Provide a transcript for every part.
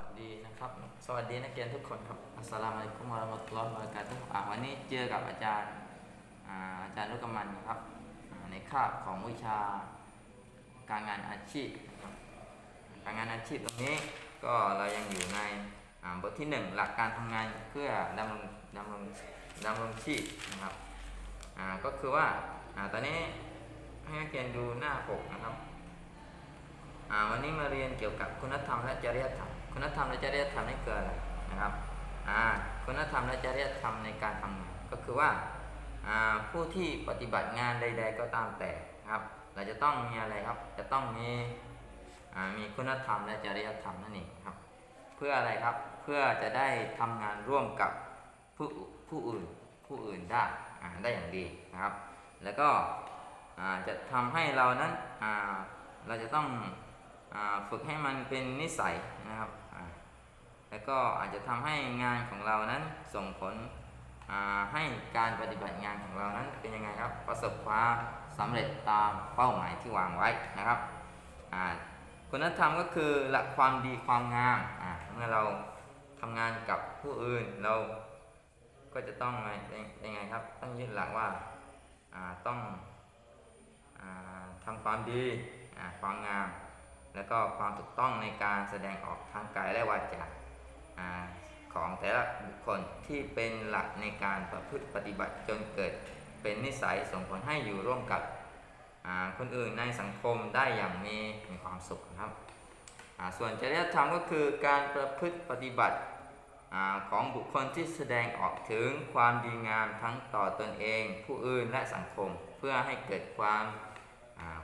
วัสดีนะครับ สวัสดีนักเรียนทุกคนครับ อัสสลามุอะลัยกุมวะเราะมะตุลลอฮ์วะบะเราะกาตุฮ์อ่าวันนี้เจอกับอาจารย์อ่าอาจารย์ลูกกำมันนะครับอ่าในคาบของวิชาการงานอาชีพนะครับการงานอาชีพตรงนี้ก็เรายังอยู่ในอ่าบทที่หนึ่งหลักการทำงานเพื่อดำรงดำรงดำรงชีพนะครับอ่าก็คือว่าอ่าตอนนี้ให้นักเรียนดูหน้าปกนะครับอ่าวันนี้มาเรียนเกี่ยวกับคุณธรรมและจริยธรรม คุณธรรมและจริยธรรมนี่คืออะไรนะครับอ่าคุณธรรมและจริยธรรมในการทำงานก็คือว่าอ่าผู้ที่ปฏิบัติงานใด ๆ ก็ตามแต่ครับ เราจะต้องมีอะไรครับ จะต้องมีอ่ามีคุณธรรมและจริยธรรมนั่นเองครับ เพื่ออะไรครับเพื่อจะได้ทำงานร่วมกับผู้ผู้อื่นผู้อื่นได้อ่าได้อย่างดีนะครับ แล้วก็อ่าจะทำให้เรานั้นอ่าเราจะต้องฝึกให้มันเป็นนิสัยนะครับ แล้วก็อาจจะทำให้งานของเรานั้นส่งผลให้การปฏิบัติงานของเรานั้นเป็นยังไงครับ ประสบความสำเร็จตามเป้าหมายที่วางไว้นะครับคุณธรรมก็คือลักความดีความงามเมื่อเราทำงานกับผู้อื่นเราก็จะต้องไรเป็นยังไงครับต้องยึดหลักว่าต้องอาทำความดีความงาม แล้วก็ความถูกต้องในการแสดงออกทางกายและวาจา ของแต่ละบุคคลที่เป็นหลักในการประพฤติปฏิบัติจนเกิดเป็นนิสัยส่งผลให้อยู่ร่วมกับคนอื่นในสังคมได้อย่างมีมีความสุขนะครับ ส่วนจริยธรรมก็คือการประพฤติปฏิบัติอของบุคคลที่แสดงออกถึงความดีงามทั้งต่อตนเอง ผู้อื่นและสังคมเพื่อให้เกิดความ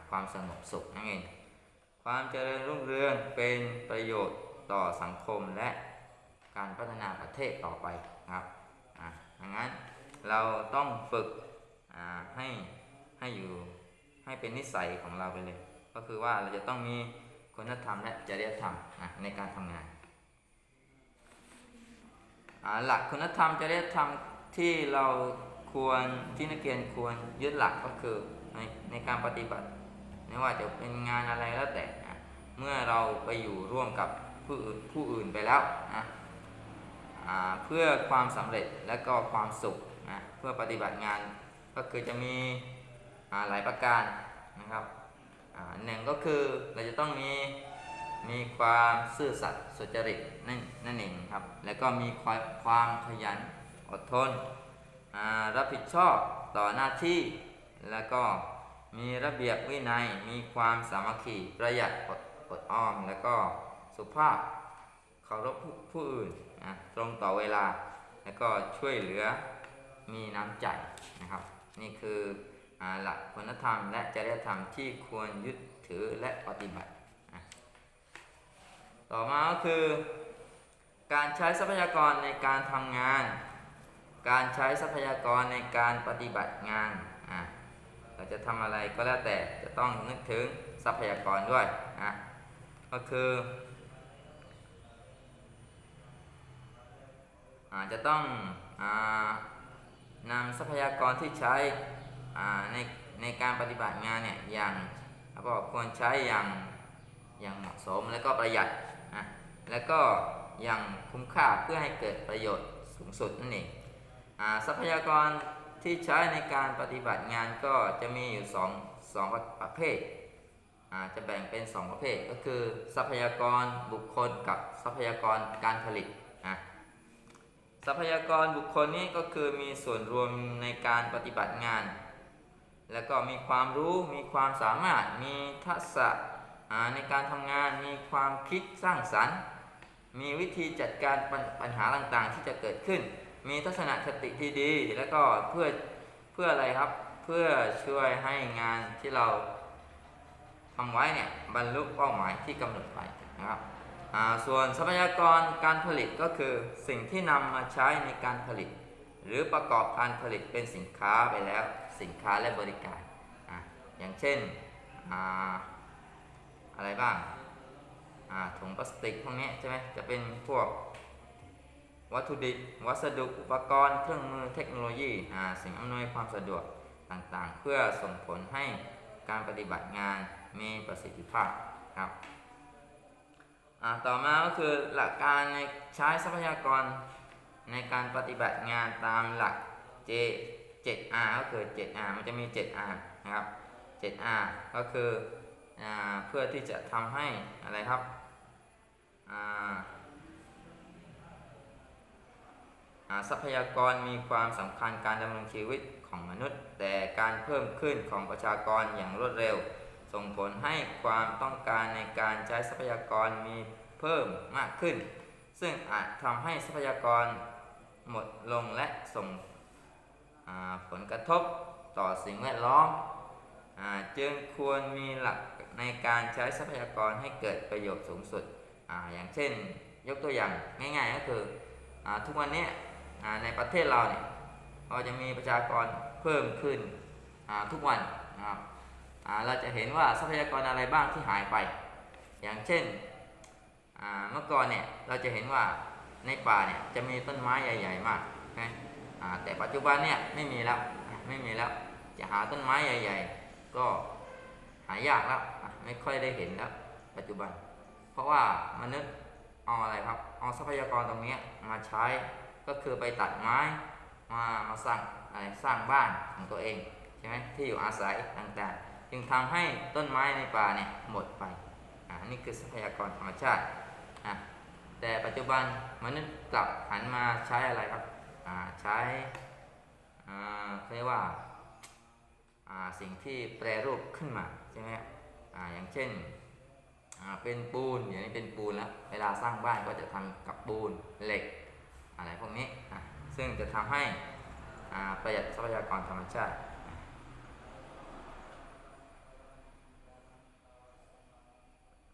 ความสงบสุขนั่นเองความเจริญรุ่งเรืองเป็นประโยชน์ต่อสังคมและ การพัฒนาประเทศต่อไปครับอะดังนั้นเราต้องฝึกอ่าให้ให้อยู่ให้เป็นนิสัยของเราไปเลย ก็คือว่าเราจะต้องมีคุณธรรมและจริยธรรมในการทำงาน หลักคุณธรรมจริยธรรมที่เราควรที่นักเรียนควรยึดหลักก็คือในในการปฏิบัติไม่ว่าจะเป็นงานอะไรแล้วแต่เมื่อเราไปอยู่ร่วมกับผู้อื่นผู้อื่นไปแล้วนะ เพื่อความสำเร็จและก็ความสุขนะเพื่อปฏิบัติงานก็คือจะมีหลายประการนะครับหนึ่งก็คือเราจะต้องมีมีความซื่อสัตย์สุจริตนั่นนั่นเองครับ แล้วก็มีความความขยันอดทนรับผิดชอบต่อหน้าที่ แล้วก็มีระเบียบวินัย มีความสามัคคีประหยัดอดอดออม แล้วก็สุภาพเคารพผู้อื่น นะตรงต่อเวลา แล้วก็ช่วยเหลือมีน้ำใจนะครับ นี่คืออหลักคุณธรรมและจริยธรรมที่ควรยึดถือและปฏิบัติ ต่อมาก็คือ การใช้ทรัพยากรในการทำงาน การใช้ทรัพยากรในการปฏิบัติงานเราจะทำอะไรก็แล้วแต่จะต้องนึกถึงทรัพยากรด้วยนะก็คืออา จจะต้องอนำทรัพยากรที่ใช้ในในการปฏิบัติงานเนี่ยอย่างแล้วก็ควรใช้อย่างอย่างเหมาะสมแล้วก็ประหยัดนะแล้วก็อย่างคุ้มค่าเพื่อให้เกิดประโยชน์สูงสุดนั่นเองทรัพยากรที่ใช้ในการปฏิบัติงานก็จะมีอยู่สองสองประเภทจะแบ่งเป็น 2 ประเภทก็คือ ทรัพยากรบุคคลกับทรัพยากรการผลิตนะ ทรัพยากรบุคคลนี้ก็คือมีส่วนรวมในการปฏิบัติงาน แล้วก็มีความรู้มีความสามารถมีทักษะในการทำงานมีความคิดสร้างสรรค์ มีวิธีจัดการปัญปญหาต่างๆ ที่จะเกิดขึ้น มีทัศนคติที่ดี แล้วก็เพื่อเพื่ออะไรครับเพื่อช่วยให้งานที่เราทำไว้เนี่ยบรรลุเป้าหมายที่กำหนดไปนะครับ ส่วนทรัพยากรการผลิตก็คือสิ่งที่นำมาใช้ในการผลิต หรือประกอบการผลิตเป็นสินค้าไปแล้วสินค้าและบริการออย่างเช่นออะไรบ้างถุงพลาสติกพวกนี้ใช่ไหมจะเป็นพวกวัตถุดิบวัสดุอุปกรณ์เครื่องมือเทคโนโลยีสิ่งอำนวยความสะดวกต่างๆ เพื่อส่งผลให้การปฏิบัติงานมีประสิทธิภาพครับ อ่าต่อมาก็คือหลักการในใช้ทรัพยากรในการปฏิบัติงานตามหลัก J 7R ก็คือ 7R มันจะมี 7R นะครับ 7R ก็คืออเพื่อที่จะทำให้อะไรครับทรัพยากรมีความสำคัญการดำรงชีวิตของมนุษย์ แต่การเพิ่มขึ้นของประชากรอย่างรวดเร็ว ส่งผลให้ความต้องการในการใช้ทรัพยากรมีเพิ่มมากขึ้น ซึ่งอาจทำให้ทรัพยากรหมดลงและส่งผลกระทบต่อสิ่งแวดล้อมอจึงควรมีหลักในการใช้ทรัพยากรให้เกิดประโยชน์สูงสุดออย่างเช่นยกตัวอย่างง่ายๆก็คืออทุกวันนี้ในประเทศเราเนี่ยเราจะมีประชากรเพิ่มขึ้นทุกวันนะครับ เราจะเห็นว่าทรัพยากรอะไรบ้างที่หายไป อย่างเช่นเมื่อก่อนเนี่ยเราจะเห็นว่าในป่าเนี่ยจะมีต้นไม้ใหญ่ ๆ มากนะแต่ปัจจุบันเนี่ยไม่มีแล้วไม่มีแล้วจะหาต้นไม้ใหญ่ ๆ ก็หายากแล้วไม่ค่อยได้เห็นแล้วปัจจุบัน เพราะว่ามนุษย์เอาอะไรครับเอาทรัพยากรตรงนี้มาใช้ก็คือไปตัดไม้มามาสร้างอะไรสร้างบ้านของตัวเองใช่ไหมที่อยู่อาศัยต่างๆ จึงทำให้ต้นไม้ในป่าเนี่ยหมดไปอ่านี่คือทรัพยากรธรรมชาติอะแต่ปัจจุบันมนุษย์กลับหันมาใช้อะไรครับอ่าใช้อ่าเรียกว่าอ่าสิ่งที่แปรรูปขึ้นมาใช่ไหมอ่าอย่างเช่นอ่าเป็นปูนอย่างนี้เป็นปูนแล้วเวลาสร้างบ้านก็จะทำกับปูนเหล็กอะไรพวกนี้อะซึ่งจะทำให้ประหยัดทรัพยากรธรรมชาติ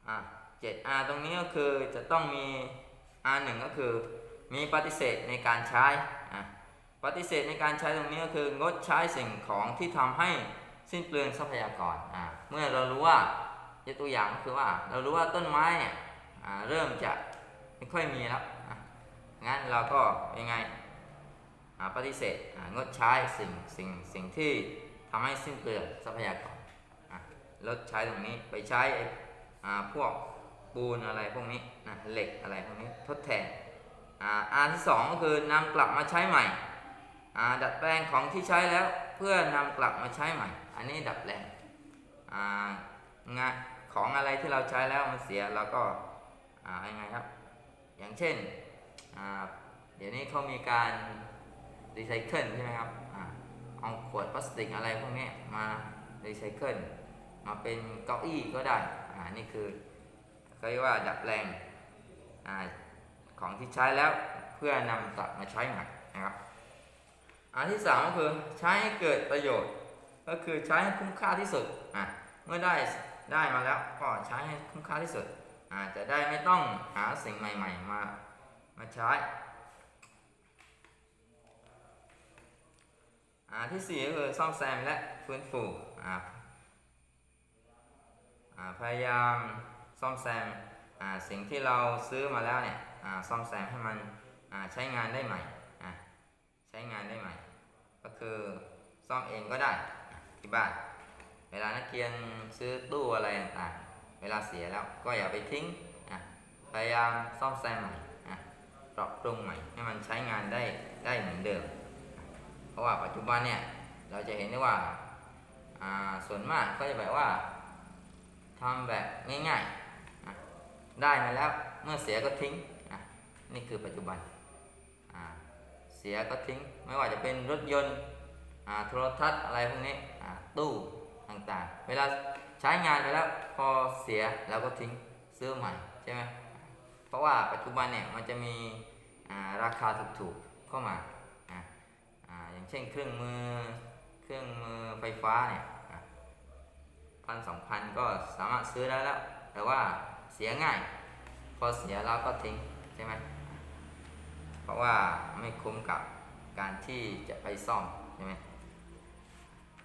อะ 7R ตรงนี้ก็คือจะต้องมี R1 ก็คือมีปฏิเสธในการใช้อะปฏิเสธในการใช้ตรงนี้ก็คืองดใช้สิ่งของที่ทำให้สิ้นเปลืองทรัพยากรอะเมื่อเรารู้ว่ายกตัวอย่างก็คือว่าเรารู้ว่าต้นไม้เนี่ยเริ่มจะไม่ค่อยมีแล้วงั้นเราก็ยังไงปฏิเสธงดใช้สิ่งสิ่งสิ่งที่ทำให้สิ้นเปลืองทรัพยากรลดใช้ตรงนี้ไปใช้ พวกปูนอะไรพวกนี้นะเหล็กอะไรพวกนี้ทดแทนอ่าอันที่สองก็คือนำกลับมาใช้ใหม่อ่าดัดแปลงของที่ใช้แล้วเพื่อนำกลับมาใช้ใหม่ อันนี้ดัดแปลงอ่างานของอะไรที่เราใช้แล้วมันเสียเราก็อ่ายังไงครับ อย่างเช่นอ่าเดี๋ยวนี้เขามีการรีไซเคิลใช่ไหมครับอ่าเอาขวดพลาสติกอะไรพวกนี้มารีไซเคิลมาเป็นเก้าอี้ก็ได้ อ่านี่คือเขาเรียกว่าดัดแปลงอ่าของที่ใช้แล้วเพื่อนำกลับมาใช้ใหม่นะครับ อันที่สามก็คือใช้ให้เกิดประโยชน์ ก็คือใช้ให้คุ้มค่าที่สุดอะเมื่อได้ได้มาแล้วก็ใช้ให้คุ้มค่าที่สุดอ่าจะได้ไม่ต้องหาสิ่งใหม่ ๆ มามาใช้อ่าที่สี่ก็คือซ่อมแซมและฟื้นฟูอ่าอ่า พยายามซ่อมแซมสิ่งที่เราซื้อมาแล้วเนี่ยซ่อมแซมให้มันใช้งานได้ใหม่ใช้งานได้ใหม่ ก็คือซ่อมเองก็ได้ที่บ้านเวลานักเรียนซื้อตู้อะไรต่างๆเวลาเสียแล้วก็อย่าไปทิ้งพยายามซ่อมแซมใหม่ปรับปรุงใหม่ให้มันใช้งานได้ได้เหมือนเดิม เพราะว่าปัจจุบันเนี่ยเราจะเห็นได้ว่าอ่าส่วนมากก็จะแบบว่า ทำแบบง่ายๆ ได้มาแล้วเมื่อเสียก็ทิ้ง นี่คือปัจจุบัน เสียก็ทิ้ง ไม่ว่าจะเป็นรถยนต์โทรทัศน์อะไรพวกนี้ตู้ต่างๆ เวลาใช้งานไปแล้วพอเสียเราก็ทิ้งซื้อใหม่ใช่ไหมเพราะว่าปัจจุบันเนี่ยมันจะมีราคาถูกๆเข้ามาออย่างเช่นเครื่องมือเครื่องมือไฟฟ้าเนี่ย พันสองพันก็สามารถซื้อได้แล้ว แต่ว่าเสียง่าย พอเสียเราก็ทิ้งใช่ไหมเพราะว่าไม่คุ้มกับการที่จะไปซ่อมใช่ไหม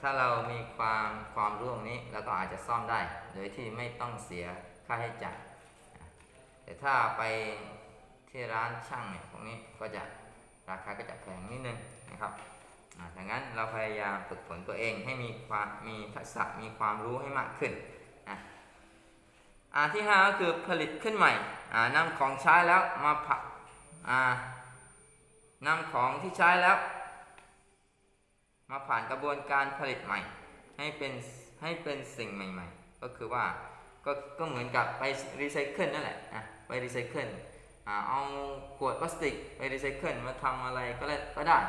ถ้าเรามีความความรู้ตรงนี้เราก็อาจจะซ่อมได้ โดยที่ไม่ต้องเสียค่าใช้จ่ายแต่ถ้าไปที่ร้านช่างเนี่ยพวกนี้ก็จะราคาก็จะแพงนิดนึงนะครับ ดังนั้นเราพยายามฝึกฝนตัวเองให้มีความมีทักษะมีความรู้ให้มากขึ้นอ่าที่ห้าก็คือผลิตขึ้นใหม่อ่านำของใช้แล้วมาผะอ่านำของที่ใช้แล้ว มาผ่านกระบวนการผลิตใหม่ ให้เป็นให้เป็นสิ่งใหม่ ๆ ก็คือว่าก็ก็เหมือนกับไปรีไซเคิลนั่นแหละอะไปรีไซเคิลอ่าเอาขวดพลาสติกไปรีไซเคิลมาทำอะไรก็ได้ก็ได้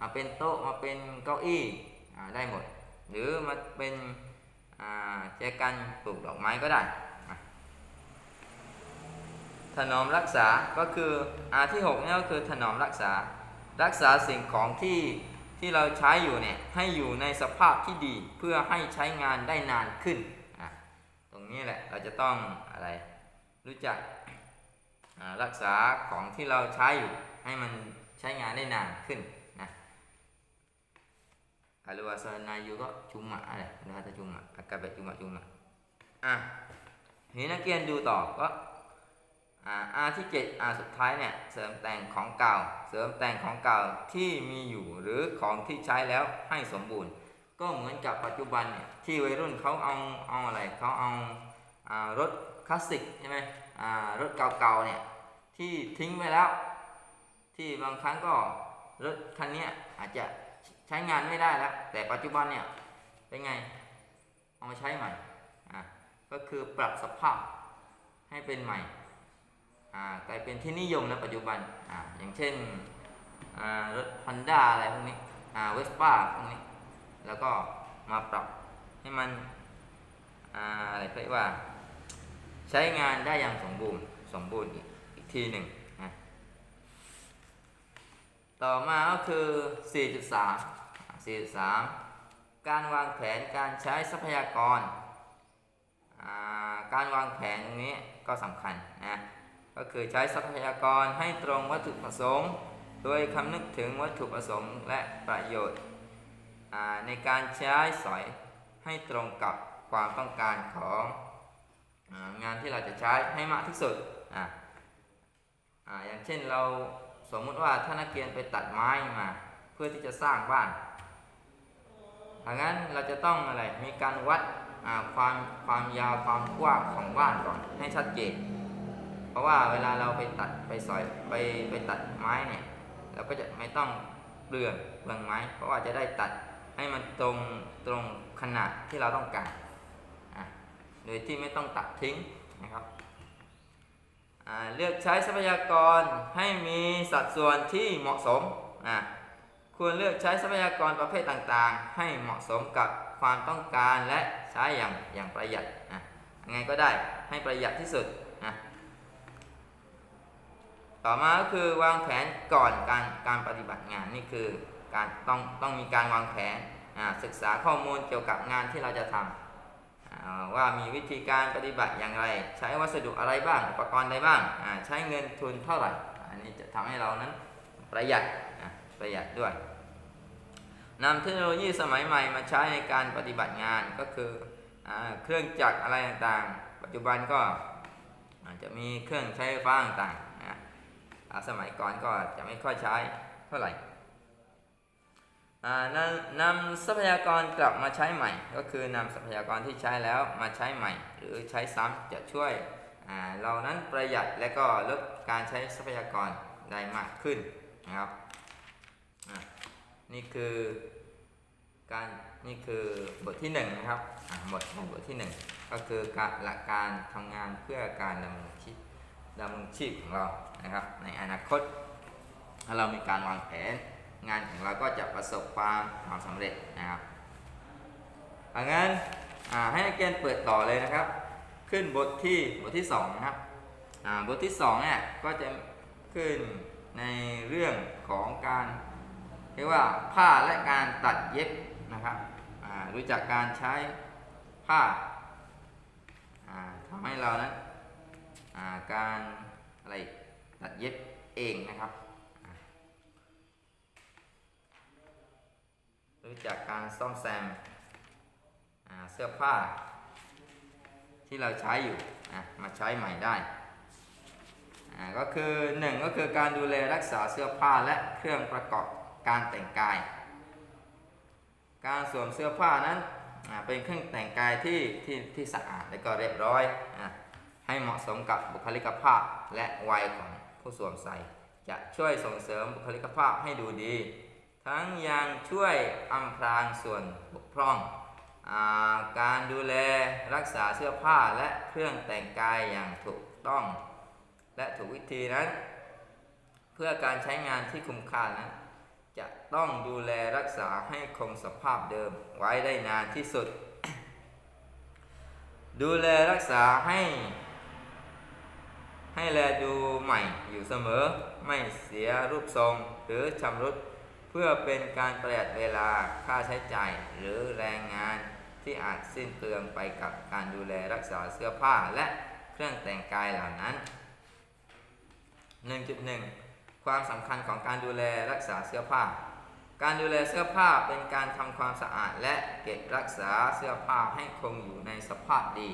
มาเป็นโต๊ะมาเป็นเก้าอี้ได้หมด หรือมาเป็นแจกันปลูกดอกไม้ก็ได้ถนอมรักษาก็คืออาที่6เนี่ยก็คือถนอมรักษา รักษาสิ่งของที่ที่เราใช้อยู่เนี่ยให้อยู่ในสภาพที่ดีเพื่อให้ใช้งานได้นานขึ้นตรงนี้แหละเราจะต้องอะไรรู้จักรักษาของที่เราใช้อยู่ให้มันใช้งานได้นานขึ้น kalau asal juga cuma ada ada kata cuma akabet cuma cuma อะทีนี้นักเรียนดูต่อก็อ่าอาที่เจ็ดอาสุดท้ายเนี่ยเสริมแต่งของเก่า เสริมแต่งของเก่าที่มีอยู่หรือของที่ใช้แล้วให้สมบูรณ์ ก็เหมือนกับปัจจุบันเนี่ยที่วัยรุ่นเขาเอาเอาอะไรเขาเอาอารถคลาสสิกใช่ไหมอ่ารถเก่าๆเนี่ยที่ทิ้งไปแล้ว ที่บางครั้งก็รถคันนี้อาจจะ ใช้งานไม่ได้แล้ว แต่ปัจจุบันเนี่ยเป็นไง เอามาใช้ใหม่อะก็คือปรับสภาพให้เป็นใหม่อ่ากลายเป็นที่นิยมในปัจจุบันอ่าอย่างเช่นอ่ารถ Honda อะไรพวกนี้อ่าเวสป้าพวกนี้ แล้วก็มาปรับให้มันอ่าอะไรเรียกว่า ใช้งานได้อย่างสมบูรณ์สมบูรณ์อีกทีหนึ่ง ต่อมาก็คือ 4.3 4.3 การวางแผนการใช้ทรัพยากร การวางแผนตรงนี้ก็สำคัญนะ ก็คือใช้ทรัพยากรให้ตรงวัตถุประสงค์ โดยคำนึกถึงวัตถุประสงค์และประโยชน์ ในการใช้สอยให้ตรงกับความต้องการของงานที่เราจะใช้ให้มากที่สุดออย่างเช่นเรา สมมุติว่าถ้านักเรียนไปตัดไม้มา เพื่อที่จะสร้างบ้านดังนั้นเราจะต้องอะไร มีการวัดความความยาวความกว้างของบ้านก่อนให้ชัดเจน เพราะว่าเวลาเราไปตัดไปสอยไปไปตัดไม้เนี่ยเราก็จะไม่ต้องเปลืองเปลืองไม้ เพราะว่าจะได้ตัดให้มันตรงตรงขนาดที่เราต้องการ โดยที่ไม่ต้องตัดทิ้งนะครับ เลือกใช้ทรัพยากรให้มีสัดส่วนที่เหมาะสมควรเลือกใช้ทรัพยากรประเภทต่างๆ ให้เหมาะสมกับความต้องการและใช้อย่างอย่างประหยัดอะยังไงก็ได้ให้ประหยัดที่สุดนะต่อมาก็คือวางแผนก่อนการการปฏิบัติงานนี่คือการต้องต้องมีการวางแผนศึกษาข้อมูลเกี่ยวกับงานที่เราจะทำอ่า ว่ามีวิธีการปฏิบัติอย่างไร ใช้วัสดุอะไรบ้าง อุปกรณ์อะไรบ้าง ใช้เงินทุนเท่าไหร่ อันนี้จะทำให้เรานั้นประหยัดประหยัดด้วยนำเทคโนโลยีสมัยใหม่มาใช้ในการปฏิบัติงานก็คืออเครื่องจักรอะไรต่างๆ ปัจจุบันก็อาจจะมีเครื่องใช้ไฟฟ้าต่างๆนะสมัยก่อนก็จะไม่ค่อยใช้เท่าไหร่ นำนำทรัพยากรกลับมาใช้ใหม่ ก็คือนำทรัพยากรที่ใช้แล้วมาใช้ใหม่ หรือใช้ซ้ำจะช่วยเรานั้นประหยัดและก็ลดการใช้ทรัพยากรได้มากขึ้นนะครับนี่คือการนี่คือบทที่หนึ่งนะครับบทบทที่หนึ่งก็คือการหลักการทำงานเพื่อการดำรงชีพดำรงชีพของเรานะครับ ในอนาคตถ้าเรามีการวางแผน งานของเราก็จะประสบความความสำเร็จนะครับดังนั้นให้นักเรียนเปิดต่อเลยนะครับ ขึ้นบทที่บทที่2นะครับบทที่2เนี่ยก็จะขึ้นในเรื่องของการเรียกว่าผ้าและการตัดเย็บนะครับรู้จักการใช้ผ้าทำให้เรานั้นการอะไรตัดเย็บเองนะครับ รู้จักการซ่อมแซมเสื้อผ้า ที่เราใช้อยู่มาใช้ใหม่ได้ก็คือหนึ่งก็คือการดูแลรักษาเสื้อผ้าและเครื่องประกอบการแต่งกาย การสวมเสื้อผ้านั้นเป็นเครื่องแต่งกายที่ที่ที่สะอาดและก็เรียบร้อยอให้เหมาะสมกับบุคลิกภาพและวัยของผู้สวมใส่ จะช่วยส่งเสริมบุคลิกภาพให้ดูดี ทั้งยังช่วยอำพรางส่วนบกพร่องอการดูแลรักษาเสื้อผ้าและเครื่องแต่งกายอย่างถูกต้อง และถูกวิธีนั้น เพื่อการใช้งานที่คุ้มค่านั้นจะต้องดูแลรักษาให้คงสภาพเดิมไว้ได้นานที่สุด ดูแลรักษาให้ ให้แลดูใหม่อยู่เสมอ ไม่เสียรูปทรงหรือชำรุด พื่อเป็นการประหยัดเวลาค่าใช้จ่ายหรือแรงงานที่อาจสิ้นเปลืองไปกับการดูแลรักษาเสื้อผ้าและเครื่องแต่งกายเหล่านั้น 1.1 ความสำคัญของการดูแลรักษาเสื้อผ้า การดูแลเสื้อผ้าเป็นการทำความสะอาดและเก็บรักษาเสื้อผ้าให้คงอยู่ในสภาพดี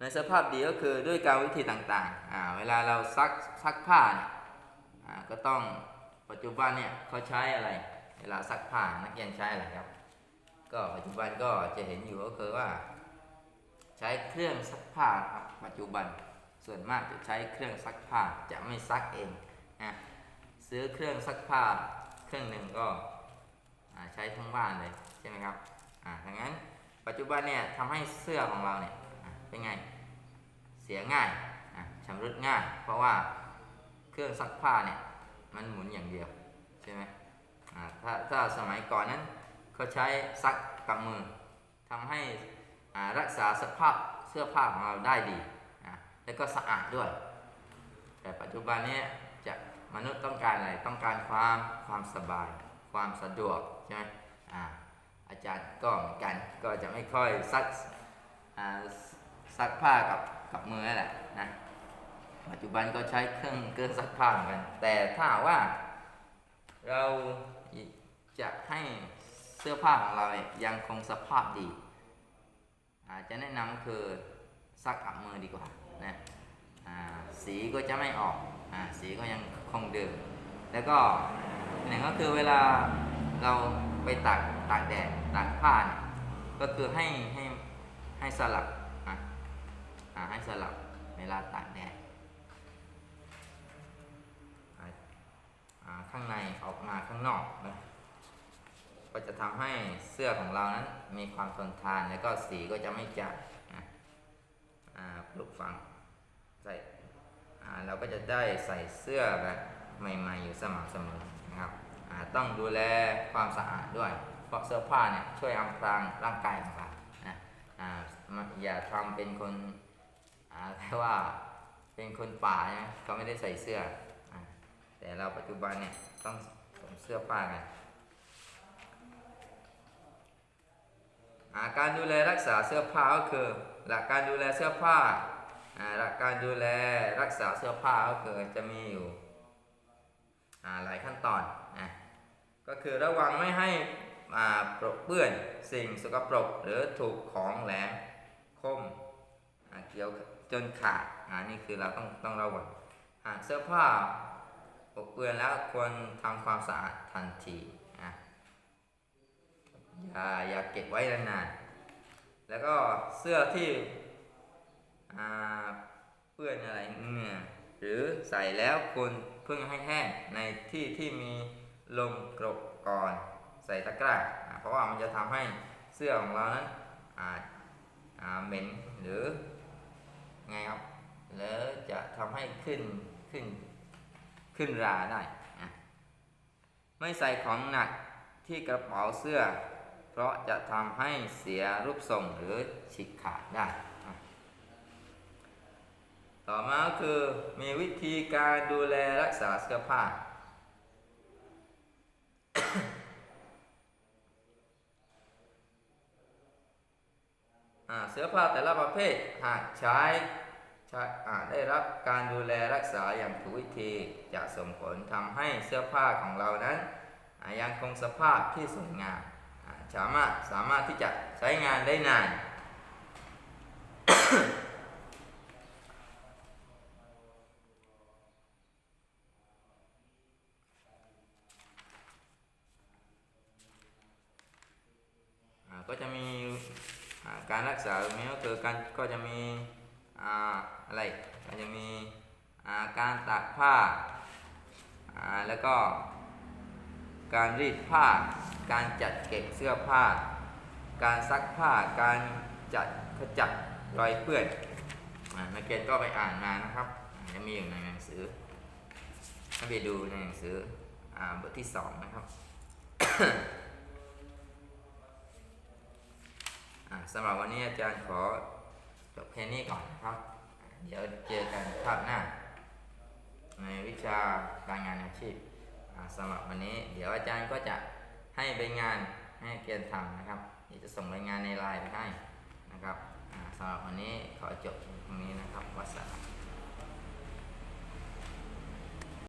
ในสภาพดีก็คือด้วยการวิธีต่างๆอ่าเวลาเราซักซักผ้าเนี่ยอ่าก็ต้องปัจจุบันเนี่ยเขาใช้อะไร เวลาซักผ้านักเรียนใช้อะไรครับ ก็ปัจจุบันก็จะเห็นอยู่ก็คือว่า ใช้เครื่องซักผ้าครับปัจจุบันส่วนมากจะใช้เครื่องซักผ้าจะไม่ซักเองนะซื้อเครื่องซักผ้าเครื่องหนึ่งก็อ่าใช้ทั้งบ้านเลยใช่ไหมครับอ่าดังนั้นปัจจุบันเนี่ยทำให้เสื้อของเราเนี่ย เป็นไง เสียง่ายอะชำรุดง่าย เพราะว่าเครื่องซักผ้าเนี่ยมันหมุนอย่างเดียวใช่ไหมถ้าถ้าสมัยก่อนนั้นเขาใช้ซักกับมือทำให้รักษาสภาพเสื้อผ้าของเราได้ดีแล้วก็สะอาดด้วย แต่ปัจจุบันนี้จะมนุษย์ต้องการอะไรต้องการความความสบาย ความสะดวกใช่ไหมอาอาจารย์ก็เหมือนกันก็จะไม่ค่อยซัก ซักผ้ากับกับมือนั่นแหละนะปัจจุบันก็ใช้เครื่องเครื่องซักผ้าเหมือนกัน แต่ถ้าว่าเราจะให้เสื้อผ้าของเราเนี่ยยังคงสภาพดีอาจจะแนะนำคือซักกับมือดีกว่านะอ่าสีก็จะไม่ออกอาสีก็ยังคงเดิม แล้วก็หนึ่งก็คือเวลาเราไปตากตากแดดตากผ้าเนี่ยก็คือให้ให้ให้สลับ ให้สลับเวลาตากแดดข้างในออกมาข้างนอกนะก็จะทำให้เสื้อของเรานั้นมีความทนทานแล้วก็สีก็จะไม่จางนะปลูกฝังใส่เราก็จะได้ใส่เสื้อแบบใหม่ ๆ อยู่สม่ำเสมอนะครับต้องดูแลความสะอาดด้วย เพราะเสื้อผ้าเนี่ยช่วยอำพรางร่างกายของเรานะออย่าทำเป็นคน แค่ว่าเป็นคนป่านะเขาไม่ได้ใส่เสื้ออแต่เราปัจจุบันเนี่ยต้องสวมเสื้อผ้ากันการดูแลรักษาเสื้อผ้าก็คือหลักการดูแลเสื้อผ้าหลักการดูแลรักษาเสื้อผ้าก็คือจะมีอยู่หลายขั้นตอนนะก็คือระวังไม่ให้ปรกเปื้อนสิ่งสกปรกหรือถูกของแหลมคมเกี่ยว จนขาดอ่านี่คือเราต้องต้องระวังหาเสื้อผ้าปกเปื้อนแล้วควรทำความสะอาดทันทีอะอย่าอย่าเก็บไว้นานๆแล้วก็เสื้อที่อ่าเปื้อนอะไรเงื่อหรือใส่แล้วควรเพิ่งให้แห้งในที่ที่มีลมกรบก่อนใส่ตะกร้าเพราะว่ามันจะทำให้เสื้อของเรานั้นอาอ่าเหม็นหรือ ไงครับ แล้วจะทำให้ขึ้นขึ้นขึ้นราได้ ไม่ใส่ของหนักที่กระเป๋าเสื้อ เพราะจะทำให้เสียรูปทรงหรือฉีกขาดได้ ต่อมาคือมีวิธีการดูแลรักษาเสื้อผ้า อ่า เสื้อผ้าแต่ละประเภทหากใช้ใช้ได้รับการดูแลรักษาอย่างถูกวิธีจะส่งผลทำให้เสื้อผ้าของเรานั้นยังคงสภาพที่สวยงามสามารถสามารถที่จะใช้งานได้นาน อ การรักษาตรงนี้ก็คือการก็จะมีอ่าอะไรก็จะมีอ่าการตากผ้าอ่าแล้วก็การรีดผ้า การจัดเก็บเสื้อผ้า การซักผ้า การจัดขจัดรอยเปื้อนอ่านักเรียนก็ไปอ่านมานะครับจะมีอยู่ในหนังสือให้ไปดูในหนังสืออ่าบทที่สองนะครับ อ่า สำหรับวันนี้อาจารย์ขอจบแค่นี้ก่อนนะครับ เดี๋ยวเจอกันคราวหน้า ในวิชาการงานอาชีพสำหรับวันนี้ เดี๋ยวอาจารย์ก็จะให้ใบงานให้เกียรติทำนะครับเดี๋ยวจะส่งใบงานในไลน์ไปให้นะครับสำหรับวันนี้ขอจบตรงนี้นะครับวัสสลา